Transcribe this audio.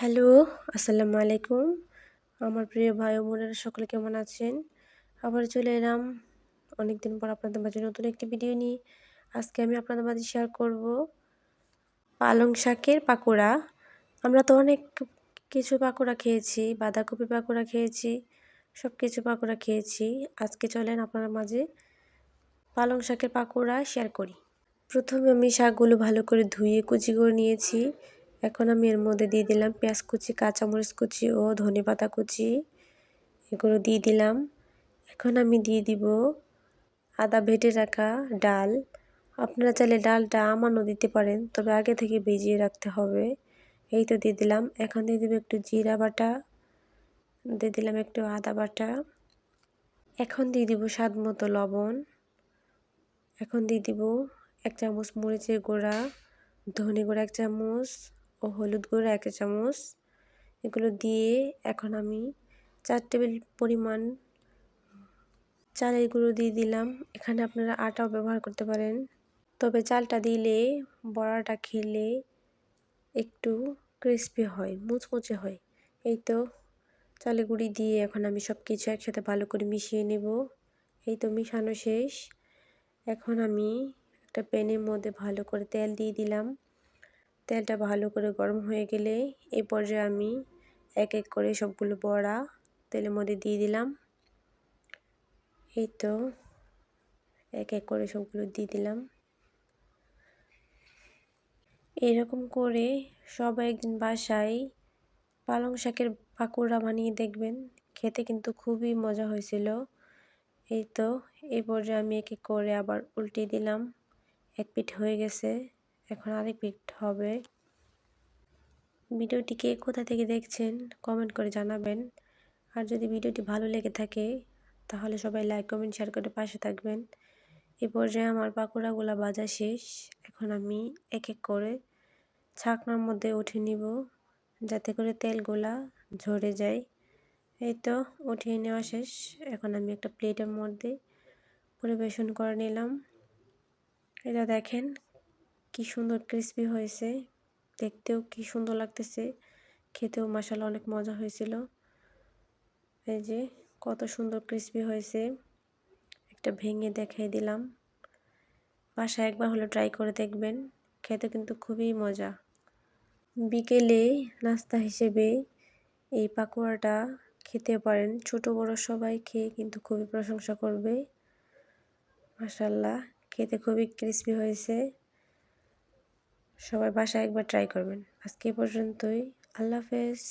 Hello, আসসালামু আলাইকুম। আমার প্রিয় ভাই বোনেরা, সকলে কেমন আছেন? আবার চলে এলাম অনেকদিন পর আপনাদের মাঝে নতুন একটি ভিডিও নিয়ে। আজকে আমি আপনাদের মাঝে শেয়ার করব পালং শাকের পাকোড়া। আমরা তো অনেক কিছু পাকোড়া খেয়েছি, বাঁধাকপি পাকোড়া খেয়েছি সব কিছু পাকোড়া খেয়েছি। আজকে চলেন আপনার মাঝে পালং শাকের পাকোড়া শেয়ার করি। প্রথমে আমি শাকগুলো ভালো করে ধুয়ে কুচি করে নিয়েছি। এখন আমি এর মধ্যে দিয়ে দিলাম পেঁয়াজ কুচি, কাঁচামরিচ কুচি ও ধনে পাতা কুচি। এগুলো দিয়ে দিলাম। এখন আমি দিয়ে দিব আদা ভেটে রাখা ডাল। আপনারা চাইলে ডালটা আমানও দিতে পারেন, তবে আগে থেকে ভিজিয়ে রাখতে হবে। এই তো দিয়ে দিলাম। এখন দিয়ে দেবো একটু জিরা বাটা, দিয়ে দিলাম একটু আদা বাটা। এখন দিয়ে দিব স্বাদ মতো লবণ। এখন দিয়ে দিব এক চামচ মরিচের গুঁড়া, ধনে গুঁড়া এক চামচ। ও হলুদ গুঁড়ো এক চামচ। এগুলো দিয়ে এখন আমি চার টেবিল পরিমাণ চালের গুঁড়ো দিয়ে দিলাম। এখানে আপনারা আটাও ব্যবহার করতে পারেন। তবে চালটা দিলে বড়াটা খেলে একটু ক্রিস্পি হয়, মুচমুচে হয়। এই তো চালের গুঁড়ি দিয়ে এখন আমি সব কিছু একসাথে ভালো করে মিশিয়ে নেব। এই তো মিশানো শেষ। এখন আমি একটা প্যানের মধ্যে ভালো করে তেল দিয়ে দিলাম। তেলটা ভালো করে গরম হয়ে গেলে এই পর্যায়ে আমি এক এক করে সবগুলো বড়া তেলের মধ্যে দিয়ে দিলাম। এই তো এক এক করে সবগুলো দিয়ে দিলাম। এরকম করে সবাই একদিন বাসায় পালং শাকের পাকোড়া বানিয়ে দেখবেন। খেতে কিন্তু খুবই মজা হয়েছিল। এই তো এই পর্যায়ে আমি এক এক করে আবার উল্টে দিলাম। এক পিঠ হয়ে গেছে। এখন আরেক পিঠ হবে। ভিডিওটিকে কোথা থেকে দেখছেন কমেন্ট করে জানাবেন। আর যদি ভিডিওটি ভালো লেগে থাকে, তাহলে সবাই লাইক কমেন্ট শেয়ার করে পাশে থাকবেন। এ পর্যায়ে আমার পাকোড়াগুলো বাজা শেষ। এখন আমি এক এক করে ছাকনার মধ্যে উঠে নিব, যাতে করে তেলগুলা ঝরে যায়। এই তো, উঠিয়ে নেওয়া শেষ। এখন আমি একটা প্লেটের মধ্যে পরিবেশন করে নিলাম। এটা দেখেন কি সুন্দর ক্রিসপি হয়েছে। দেখতেও কি সুন্দর লাগতেছে। খেতেও মশালা অনেক মজা হয়েছিল। এই যে কত সুন্দর ক্রিসপি হয়েছে। একটা ভেঙে দেখাই দিলাম। বাসায় একবার হলে ট্রাই করে দেখবেন। খেতে কিন্তু খুবই মজা। বিকেলে নাস্তা হিসেবে এই পাকোড়াটা খেতে পারেন। ছোট, বড় সবাই খেয়ে কিন্তু খুবই প্রশংসা করবে। মাসাল্লাহ খেতে খুবই ক্রিসপি হয়েছে। সবাই বাসায় একবার ট্রাই করবেন। আজকে পর্যন্তই। আল্লাহ হাফেজ।